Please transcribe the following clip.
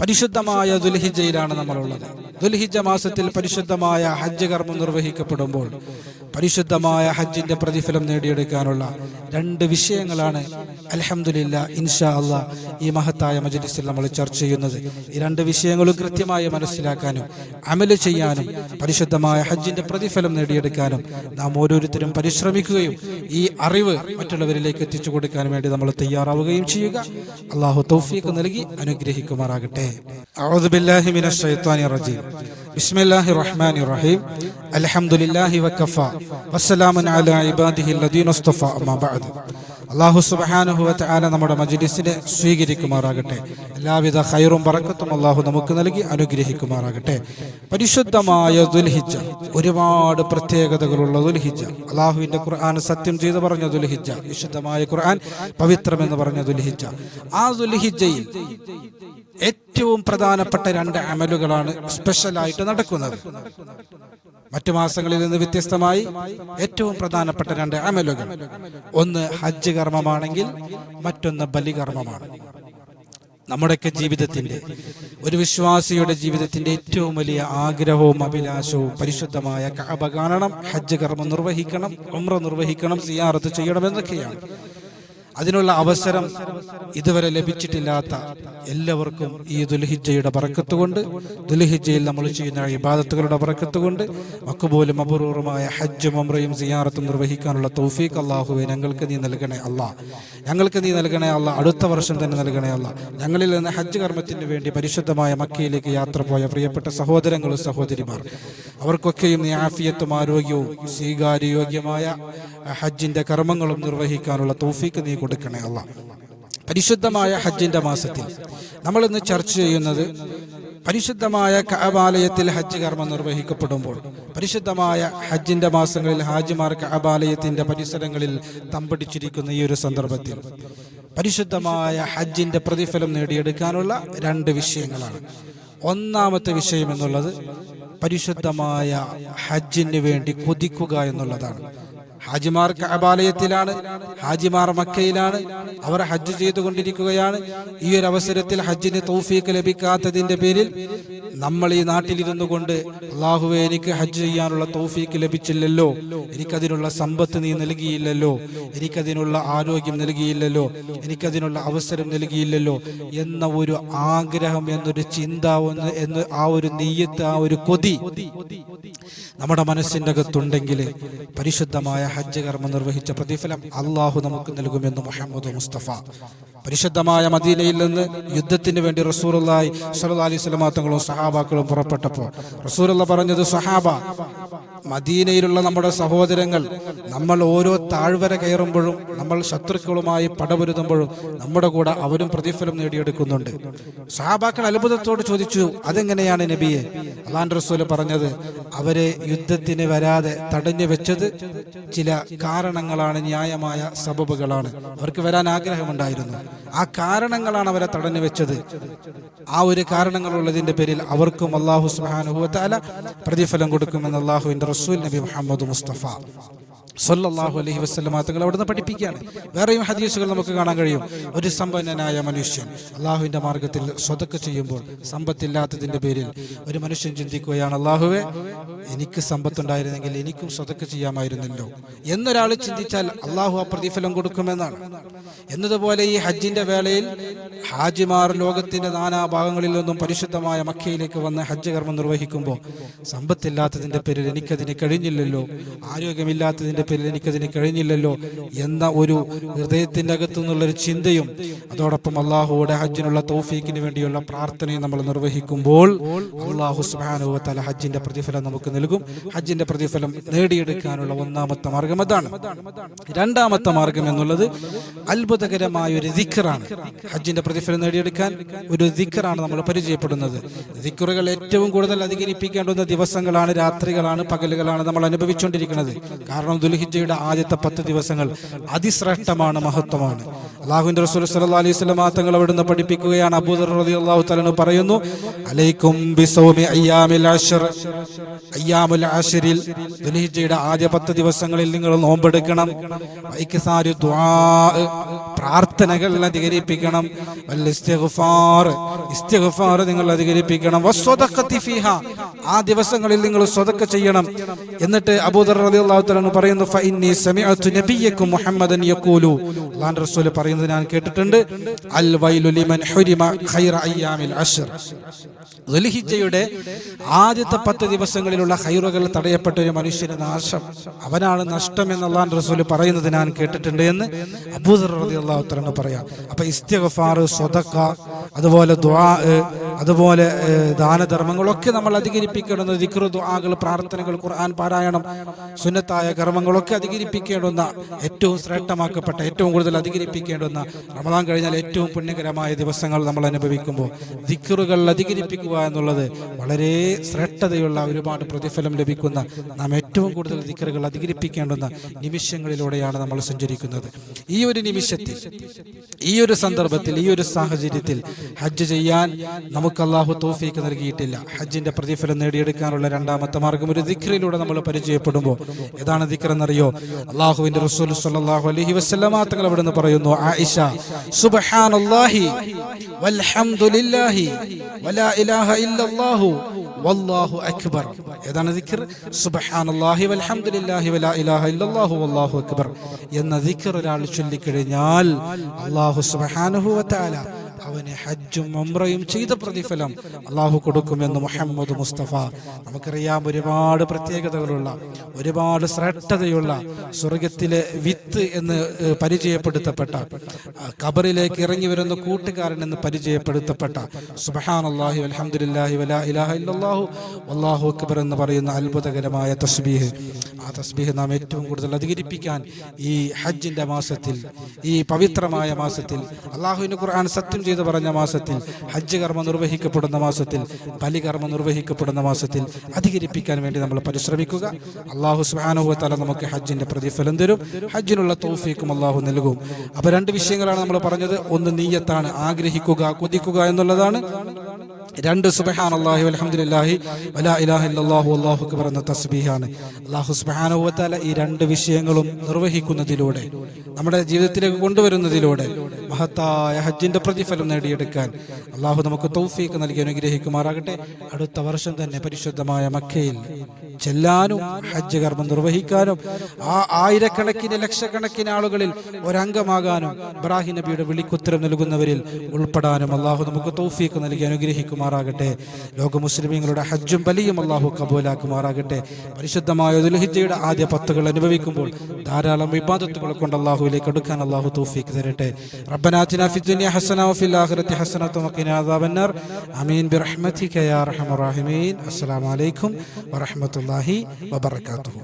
പരിശുദ്ധമായ ദുൽഹിജയിലാണ് നമ്മളുള്ളത്. ദുൽഹിജ മാസത്തിൽ പരിശുദ്ധമായ ഹജ്ജ് കർമ്മം നിർവഹിക്കപ്പെടുമ്പോൾ പരിശുദ്ധമായ ഹജ്ജിന്റെ പ്രതിഫലം നേടിയെടുക്കാനുള്ള രണ്ട് വിഷയങ്ങളാണ് അലഹമുല്ല ഇൻഷാ അല്ല ഈ മഹത്തായ മജലിസിൽ നമ്മൾ ചർച്ച ചെയ്യുന്നത്. ഈ രണ്ട് വിഷയങ്ങളും കൃത്യമായി മനസ്സിലാക്കാനും അമൽ ചെയ്യാനും പരിശുദ്ധമായ ഹജ്ജിന്റെ പ്രതിഫലം നേടിയെടുക്കാനും നാം ഓരോരുത്തരും പരിശ്രമിക്കുകയും ഈ അറിവ് മറ്റുള്ളവരിലേക്ക് എത്തിച്ചു കൊടുക്കാൻ വേണ്ടി നമ്മൾ തയ്യാറാവുകയും ചെയ്യുക. അള്ളാഹു തൗഫീഖ് നൽകി അനുഗ്രഹിക്കുമാറാകട്ടെ. റജീം. بسم الله الرحمن الرحيم الحمد لله وكفى والسلام على عباده الذين اصطفى أما بعد അള്ളാഹു സുബാനുഹുവല നമ്മുടെ മജ്ലിസിനെ സ്വീകരിക്കുമാറാകട്ടെ എല്ലാവിധ ഖൈറും പറക്കത്തും അള്ളാഹു നമുക്ക് നൽകി അനുഗ്രഹിക്കുമാറാകട്ടെ പരിശുദ്ധമായ ദുൽഹിജ ഒരുപാട് പ്രത്യേകതകളുള്ള ദുൽഹിജ അള്ളാഹുവിന്റെ ഖുർആൻ സത്യം ചെയ്ത് പറഞ്ഞ ദുൽഹിജ വിശുദ്ധമായ ഖുർആൻ പവിത്രമെന്ന് പറഞ്ഞ ദുൽഹിജ ആ ദുൽഹിജയിൽ ഏറ്റവും പ്രധാനപ്പെട്ട രണ്ട് അമലുകളാണ് സ്പെഷ്യലായിട്ട് നടക്കുന്നത്. മറ്റു മാസങ്ങളിൽ നിന്ന് വ്യത്യസ്തമായി ഏറ്റവും പ്രധാനപ്പെട്ട രണ്ട് അമലുകൾ. ഒന്ന് ഹജ്ജ് കർമ്മമാണെങ്കിൽ മറ്റൊന്ന് ബലികർമ്മമാണ് നമ്മുടെയൊക്കെ ജീവിതത്തിന്റെ ഒരു വിശ്വാസിയുടെ ജീവിതത്തിന്റെ ഏറ്റവും വലിയ ആഗ്രഹവും അഭിലാഷവും പരിശുദ്ധമായ കഅബ കാണണം ഹജ്ജ് കർമ്മം നിർവഹിക്കണം ഉമ്ര നിർവഹിക്കണം സിയാറത്ത് ചെയ്യണം എന്നൊക്കെയാണ് അതിനുള്ള അവസരം ഇതുവരെ ലഭിച്ചിട്ടില്ലാത്ത എല്ലാവർക്കും ഈ ദുൽഹിജയുടെ പറക്കത്ത് കൊണ്ട് ദുൽഹിജയിൽ നമ്മൾ ചെയ്യുന്ന ഇബാദത്തുകളുടെ പറക്കത്ത് കൊണ്ട് മക്കുപോലും അപൂർവമായ ഹജ്ജും അമ്രയും സിയാറത്തും നിർവഹിക്കാനുള്ള തൗഫീഖ് അള്ളാഹുവെ ഞങ്ങൾക്ക് നീ നൽകണേ അല്ലാ. ഞങ്ങൾക്ക് നീ നൽകണേ അല്ല. അടുത്ത വർഷം തന്നെ നൽകണേ അല്ല. ഞങ്ങളിൽ നിന്ന് ഹജ്ജ് കർമ്മത്തിന് വേണ്ടി പരിശുദ്ധമായ മക്കയിലേക്ക് യാത്ര പോയ പ്രിയപ്പെട്ട സഹോദരങ്ങളും സഹോദരിമാർ അവർക്കൊക്കെയും നീ ആഫിയത്തും ആരോഗ്യവും സ്വീകാര്യോഗ്യമായ ഹജ്ജിന്റെ കർമ്മങ്ങളും നിർവഹിക്കാനുള്ള തൗഫീഖ് നീ കൊടുക്കണേ അല്ല. പരിശുദ്ധമായ ഹജ്ജിന്റെ മാസത്തിൽ നമ്മൾ ഇന്ന് ചർച്ച ചെയ്യുന്നത് പരിശുദ്ധമായ കഅബാലയത്തിൽ ഹജ്ജ് കർമ്മം നിർവഹിക്കപ്പെടുമ്പോൾ പരിശുദ്ധമായ ഹജ്ജിന്റെ മാസങ്ങളിൽ ഹാജിമാർ കഅബാലയത്തിന്റെ പരിസരങ്ങളിൽ തമ്പടിച്ചിരിക്കുന്ന ഈ ഒരു സന്ദർഭത്തിൽ പരിശുദ്ധമായ ഹജ്ജിന്റെ പ്രതിഫലം നേടിയെടുക്കാനുള്ള രണ്ട് വിഷയങ്ങളാണ്. ഒന്നാമത്തെ വിഷയം എന്നുള്ളത് പരിശുദ്ധമായ ഹജ്ജിന് വേണ്ടി കൊതിക്കുക എന്നുള്ളതാണ്. ഹാജിമാർ കഅബാലയത്തിലാണ് ഹാജിമാർ മക്കയിലാണ് അവർ ഹജ്ജ് ചെയ്തുകൊണ്ടിരിക്കുകയാണ്. ഈ ഒരു അവസരത്തിൽ ഹജ്ജിന് തൗഫീക്ക് ലഭിക്കാത്തതിന്റെ പേരിൽ നമ്മൾ ഈ നാട്ടിലിരുന്നു കൊണ്ട് അള്ളാഹുവെ എനിക്ക് ഹജ്ജ് ചെയ്യാനുള്ള തൗഫീക്ക് ലഭിച്ചില്ലല്ലോ. എനിക്കതിനുള്ള സമ്പത്ത് നീ നൽകിയില്ലല്ലോ. എനിക്കതിനുള്ള ആരോഗ്യം നൽകിയില്ലല്ലോ. എനിക്കതിനുള്ള അവസരം നൽകിയില്ലല്ലോ എന്ന ഒരു ആഗ്രഹം എന്നൊരു ചിന്ത ഒന്ന് എന്ന് ആ ഒരു നെയ്യത്ത് ആ ഒരു കൊതി നമ്മുടെ മനസ്സിന്റെ അകത്തുണ്ടെങ്കിൽ പരിശുദ്ധമായ ഹജ്ജ് കർമ്മം നിർവഹിച്ച പ്രതിഫലം അള്ളാഹു നമുക്ക് നൽകുമെന്ന് മുഹമ്മദ് മുസ്തഫ. പരിശുദ്ധമായ മദീനയിൽ നിന്ന് യുദ്ധത്തിന് വേണ്ടി റസൂറുള്ളായി സല്ലല്ലാഹു അലൈഹി സ്വലമാങ്ങളും സഹാബാക്കളും പുറപ്പെട്ടപ്പോൾ റസൂലുള്ള പറഞ്ഞത് സഹാബ മദീനയിലുള്ള നമ്മുടെ സഹോദരങ്ങൾ നമ്മൾ ഓരോ താഴ്വര കയറുമ്പോഴും നമ്മൾ ശത്രുക്കളുമായി പടപൊരുതുമ്പോഴും നമ്മുടെ കൂടെ അവരും പ്രതിഫലം നേടിയെടുക്കുന്നുണ്ട്. സഹാബാക്കൾ അത്ഭുതത്തോട് ചോദിച്ചു അതെങ്ങനെയാണ് നബിയെ? അള്ളാൻ റസൂൽ പറഞ്ഞത് അവരെ യുദ്ധത്തിന് വരാതെ തടഞ്ഞു വെച്ചത് ചില കാരണങ്ങളാണ് ന്യായമായ സബബുകളാണ്. അവർക്ക് വരാൻ ആഗ്രഹമുണ്ടായിരുന്നു. ആ കാരണങ്ങളാണ് അവരെ തടഞ്ഞു വെച്ചത്. ആ ഒരു കാരണങ്ങളുള്ളതിന്റെ പേരിൽ അവർക്കും അള്ളാഹു സുഹാനുഭവത്താല പ്രതിഫലം കൊടുക്കുമെന്ന് അള്ളാഹുവിന്റെ റസൂൽ നബി മുഹമ്മദ് മുസ്തഫ. സല്ലല്ലാഹു അലൈഹി മാത്രങ്ങൾ തങ്ങൾ അവിടുന്ന് പഠിപ്പിക്കുകയാണ്. വേറെയും ഹദീസുകൾ നമുക്ക് കാണാൻ കഴിയും. ഒരു സമ്പന്നനായ മനുഷ്യൻ അള്ളാഹുവിന്റെ മാർഗത്തിൽ സ്വതക്ക് ചെയ്യുമ്പോൾ സമ്പത്തില്ലാത്തതിന്റെ പേരിൽ ഒരു മനുഷ്യൻ ചിന്തിക്കുകയാണ് അള്ളാഹുവെ എനിക്ക് സമ്പത്തുണ്ടായിരുന്നെങ്കിൽ എനിക്കും സ്വതക്ക് ചെയ്യാമായിരുന്നല്ലോ. എന്നൊരാൾ ചിന്തിച്ചാൽ അള്ളാഹു ആ പ്രതിഫലം കൊടുക്കുമെന്നാണ്. എന്നതുപോലെ ഈ ഹജ്ജിന്റെ വേളയിൽ ഹാജിമാർ ലോകത്തിന്റെ നാനാഭാഗങ്ങളിൽ നിന്നും പരിശുദ്ധമായ മക്കയിലേക്ക് വന്ന് ഹജ്ജ് കർമ്മം നിർവഹിക്കുമ്പോൾ സമ്പത്തില്ലാത്തതിന്റെ പേരിൽ എനിക്കതിന് കഴിഞ്ഞില്ലല്ലോ ആരോഗ്യമില്ലാത്തതിന്റെ പേരിൽ എനിക്കതിന് കഴിഞ്ഞില്ലല്ലോ എന്ന ഒരു ഹൃദയത്തിന്റെ അകത്തു നിന്നുള്ളൊരു ചിന്തയും അതോടൊപ്പം അള്ളാഹുവിടെ ഹജ്ജിനുള്ള തൗഫീക്കിന് വേണ്ടിയുള്ള പ്രാർത്ഥനയും നമ്മൾ നിർവഹിക്കുമ്പോൾ അള്ളാഹു സുബാനുവ തല ഹജ്ജിന്റെ പ്രതിഫലം നമുക്ക് നൽകും. ഹജ്ജിന്റെ പ്രതിഫലം നേടിയെടുക്കാനുള്ള ഒന്നാമത്തെ മാർഗം അതാണ്. രണ്ടാമത്തെ മാർഗം എന്നുള്ളത് അത്ഭുതകരമായ ഒരു ദിക്കറാണ് ഹജ്ജിന്റെ പ്രതിഫലം നേടിയെടുക്കാൻ ഒരു ദിക്കറാണ് നമ്മൾ പരിചയപ്പെടുന്നത്. ദിക്കറുകൾ ഏറ്റവും കൂടുതൽ അധികരിപ്പിക്കേണ്ടുന്ന ദിവസങ്ങളാണ് രാത്രികളാണ് പകലുകളാണ് നമ്മൾ അനുഭവിച്ചുകൊണ്ടിരിക്കുന്നത്. കാരണം ദുൽഹിജയുടെ ആദ്യത്തെ പത്ത് ദിവസങ്ങൾ അതിശ്രേഷ്ഠമാണ് മഹത്വമാണ്. അള്ളാഹുവിന്റെ റസൂൽ സല്ലാ അലൈഹി വസല്ലം തങ്ങൾ അവിടുന്ന് പഠിപ്പിക്കുകയാണ്. അബൂദർ റളിയല്ലാഹു തആല പറയുന്നു അലൈക്കും ആദ്യ പത്ത് ദിവസങ്ങളിൽ നിങ്ങൾ നോമ്പെടുക്കണം. പ്രാർത്ഥനകൾ അധികരിപ്പിക്കണം. നിങ്ങൾ അധികരിപ്പിക്കണം. ആ ദിവസങ്ങളിൽ നിങ്ങൾ സ്വതക്ക ചെയ്യണം. എന്നിട്ട് അബൂദർ പറയുന്നു മുഹമ്മദൻ അല്ലാഹുവിന്റെ റസൂൽ പറയുന്നത് ഞാൻ കേട്ടിട്ടുണ്ട്. അൽ വൈലു ലിമൻ ഹുരിമ ഖൈറ അയ്യാമിൽ അശ്ർ. ദുൽഹിജ്ജയുടെ ആദ്യത്തെ പത്ത് ദിവസങ്ങളിലുള്ള ഹൈറുകൾ തടയപ്പെട്ട ഒരു മനുഷ്യന്റെ നാശം അവനാണ് നഷ്ടം എന്നുള്ള റസൂൽ പറയുന്നത് ഞാൻ കേട്ടിട്ടുണ്ട് എന്ന് അബൂദർ റളിയല്ലാഹു തആല പറയാം. അപ്പൊ ഇസ്തിഗ്ഫാർ സ്വതക്ക അതുപോലെ ദ്വാ അതുപോലെ ദാനധർമ്മങ്ങളൊക്കെ നമ്മൾ അധികരിപ്പിക്കേണ്ടുന്ന ദിക്റു ദുആകൾ പ്രാർത്ഥനകൾ ഖുർആൻ പാരായണം സുന്നത്തായ കർമ്മങ്ങളൊക്കെ അധികരിപ്പിക്കേണ്ടുന്ന ഏറ്റവും ശ്രേഷ്ഠമാക്കപ്പെട്ട ഏറ്റവും കൂടുതൽ അധികരിപ്പിക്കേണ്ടുന്ന റമദാൻ കഴിഞ്ഞാൽ ഏറ്റവും പുണ്യകരമായ ദിവസങ്ങൾ നമ്മൾ അനുഭവിക്കുമ്പോൾ ദിക്റുകൾ അധികരിപ്പിക്കുക എന്നുള്ളത് വളരെ ശ്രേഷ്ഠതയുള്ള ഒരുപാട് പ്രതിഫലം ലഭിക്കുന്ന നാം ഏറ്റവും കൂടുതൽ ദിക്കറുകൾ അധികരിപ്പിക്കേണ്ടുന്ന നിമിഷങ്ങളിലൂടെയാണ് നമ്മൾ സഞ്ചരിക്കുന്നത്. ഈ ഒരു നിമിഷത്തിൽ ഈ ഒരു സന്ദർഭത്തിൽ ഈ ഒരു സാഹചര്യത്തിൽ ഹജ്ജ് ചെയ്യാൻ നമുക്ക് അള്ളാഹു തോഫീക്ക് നൽകിയിട്ടില്ല. ഹജ്ജിന്റെ പ്രതിഫലം നേടിയെടുക്കാനുള്ള രണ്ടാമത്തെ മാർഗം ഒരു ദിക്റിലൂടെ നമ്മൾ പരിചയപ്പെടുമ്പോൾ ഏതാണ് ദിക്ർ എന്നറിയോ അള്ളാഹുവിന്റെ റസൂൽ സല്ലല്ലാഹു അലൈഹി വസല്ലമ തങ്ങൾ അവിടെ നിന്ന് പറയുന്നു ആയിഷ സുബ്ഹാനല്ലാഹി വൽഹംദുലില്ലാഹി വലാ ഇലാഹ ഇല്ലല്ലാഹു വല്ലാഹു അക്ബർ. ഏതാണ് ദിക്ർ? സുബ്ഹാനല്ലാഹി വൽഹംദുലില്ലാഹി വലാ ഇലാഹ ഇല്ലല്ലാഹു വല്ലാഹു അക്ബർ. എന്ന ദിക്ർ ഒരാൾ ചൊല്ലിക്കഴിഞ്ഞാൽ അള്ളാഹു സുബ്ഹാനഹു വതആല അവന് ഹജ്ജും ഉംറയും ചെയ്ത പ്രതിഫലം അള്ളാഹു കൊടുക്കുമെന്ന് മുഹമ്മദ് മുസ്തഫ. നമുക്കറിയാം ഒരുപാട് പ്രത്യേകതകളുള്ള ഒരുപാട് ശ്രേഷ്ഠതയുള്ള സ്വർഗത്തിലെ വിത്ത് എന്ന് പരിചയപ്പെടുത്തപ്പെട്ട കബറിലേക്ക് ഇറങ്ങി വരുന്ന കൂട്ടുകാരൻ എന്ന് പരിചയപ്പെടുത്തപ്പെട്ട സുബഹാൻ അള്ളാഹി അലഹമുല്ലാഹി വലാ ഇലാഹ അള്ളാഹു അക്ബർ എന്ന് പറയുന്ന അത്ഭുതകരമായ തസ്ബീഹ്. ആ തസ്ബീഹ് നാം ഏറ്റവും കൂടുതൽ അധികരിപ്പിക്കാൻ ഈ ഹജ്ജിന്റെ മാസത്തിൽ ഈ പവിത്രമായ മാസത്തിൽ അള്ളാഹുവിന് ഖുർആൻ സത്യം ചെയ്ത് പറഞ്ഞ മാസത്തിൽ ഹജ്ജ് കർമ്മം നിർവഹിക്കപ്പെടുന്ന മാസത്തിൽ ബലികർമ്മം നിർവഹിക്കപ്പെടുന്ന മാസത്തിൽ അധികരിപ്പിക്കാൻ വേണ്ടി നമ്മൾ പരിശ്രമിക്കുക. അള്ളാഹു സുഹാനുഭവത്താല നമുക്ക് ഹജ്ജിന്റെ പ്രതിഫലം തരും. ഹജ്ജിനുള്ള തൗഫീക്കും അള്ളാഹു നൽകും. അപ്പൊ രണ്ട് വിഷയങ്ങളാണ് നമ്മൾ പറഞ്ഞത്. ഒന്ന് നീയത്താണ് ആഗ്രഹിക്കുക കൊതിക്കുക എന്നുള്ളതാണ്. രണ്ട് സുബഹാൻ അള്ളാഹി വലാ ഇലാഹ അക്ബർ എന്ന തസ്ബീഹാണ്. അള്ളാഹു സുബ്ഹാനഹു വ ഈ രണ്ട് വിഷയങ്ങളും നിർവഹിക്കുന്നതിലൂടെ നമ്മുടെ ജീവിതത്തിലേക്ക് കൊണ്ടുവരുന്നതിലൂടെ മഹത്തായ ഹജ്ജിന്റെ പ്രതിഫലം നേടിയെടുക്കാൻ അള്ളാഹു നമുക്ക് തൗഫീക്ക് നൽകി അനുഗ്രഹിക്കുമാറാകട്ടെ. അടുത്ത വർഷം തന്നെ പരിശുദ്ധമായ മക്കയിൽ ചെല്ലാനും ഹജ്ജ് കർമ്മം നിർവഹിക്കാനും ആ ആയിരക്കണക്കിന് ലക്ഷക്കണക്കിന് ആളുകളിൽ ഒരംഗമാകാനും ഇബ്രാഹിം നബിയുടെ വിളിക്കുത്തരം നൽകുന്നവരിൽ ഉൾപ്പെടാനും അള്ളാഹു നമുക്ക് തൗഫീക്ക് നൽകി അനുഗ്രഹിക്കുമാറാകട്ടെ. ലോക മുസ്ലിമീങ്ങളുടെ ഹജ്ജും ബലിയും അള്ളാഹു കബൂലാക്കുമാറാകട്ടെ. പരിശുദ്ധമായ ദുൽഹിജയുടെ ആദ്യ പത്തുകൾ അനുഭവിക്കുമ്പോൾ ധാരാളം വിവാദത്തുകൾ കൊണ്ട് അള്ളാഹുവിലേക്ക് എടുക്കാൻ അള്ളാഹു തൗഫീക്ക് തരട്ടെ. റബ്ബനാത്തിന ഫിദ്ദുനിയ ദുനിയ ഹസന വഫിൽ ആഖിറതി ഹസന വഖിന അദാബന്നാർ ആമീൻ. ബിറഹ്മതിക യാ അർഹമർ റഹീമീൻ. അസ്സലാമു അലൈക്കും വറഹ്മത്തുള്ളാഹി വബറകാതുഹു